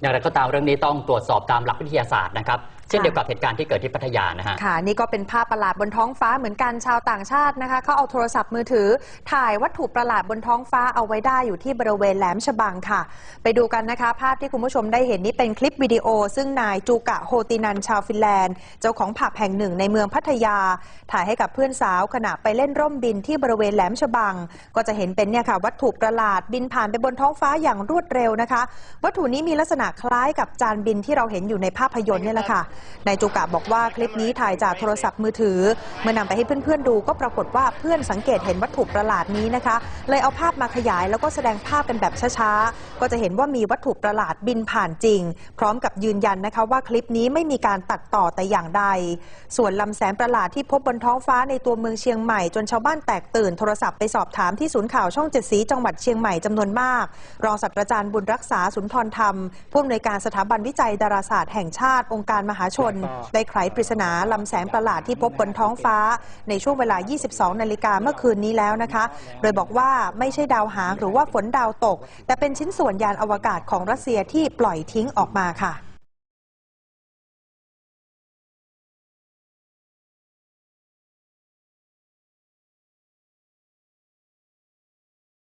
อย่างไรก็ตามเรื่องนี้ต้องตรวจสอบตามหลักวิทยาศาสตร์นะครับ เช่นเดียวกับเหตุการณ์ที่เกิดที่พัทยานะฮะค่ะนี่ก็เป็นภาพประหลาดบนท้องฟ้าเหมือนกันชาวต่างชาตินะคะเขาเอาโทรศัพท์มือถือ ถ่ายวัตถุประหลาดบนท้องฟ้าเอาไว้ได้อยู่ที่บริเวณแหลมฉบังค่ะ ไปดูกันนะคะ ภาพที่คุณผู้ชมได้เห็นนี้เป็นคลิปวิดีโอ ซึ่งนายจูกะโฮตินันชาวฟินแลนด์ เจ้าของผับแห่งหนึ่งในเมืองพัทยา ถ่ายให้กับเพื่อนสาวขณะไปเล่นร่มบินที่บริเวณแหลมฉบัง ก็จะเห็นเป็นเนี่ยค่ะ วัตถุประหลาดบินผ่านไปบนท้องฟ้าอย่างรวดเร็วนะคะ วัตถุนี้มีลักษณะคล้ายกับจานบินที่เราเห็นอยู่ในภาพยนตร์เนี่ยแหละค่ะนายจูกะบอกว่าคลิปนี้ถ่ายจากโทรศัพท์มือถือ เมื่อนำไปให้เพื่อนๆดูก็ปรากฏว่าเพื่อนสังเกตเห็นวัตถุประหลาดนี้นะคะ เลยเอาภาพมาขยายแล้วก็แสดงภาพกันแบบช้าๆ ก็จะเห็นว่ามีวัตถุประหลาดบินผ่านจริง พร้อมกับยืนยันนะคะว่าคลิปนี้ไม่มีการตัดต่อแต่อย่างใด ส่วนลำแสงประหลาดที่พบบนท้องฟ้าในตัวเมืองเชียงใหม่จนชาวบ้านแตกตื่นโทรศัพท์ไปสอบถามที่ศูนย์ข่าวช่องเจ็ดสีจังหวัดเชียงใหม่จำนวนมาก รองศาสตราจารย์บุญรักษาสุนทรธรรมผู้อำนวยการสถาบันวิจัยดาราศาสตร์แห่งชาติองค์การมหาชน ได้ไขปริศนาลำแสงประหลาดที่พบบนท้องฟ้า ในช่วงเวลา 22 นาฬิกาเมื่อคืนนี้แล้วนะคะ โดยบอกว่าไม่ใช่ดาวหางหรือว่าฝนดาวตก แต่เป็นชิ้นส่วนยานอวกาศของรัสเซียที่ปล่อยทิ้งออกมาค่ะ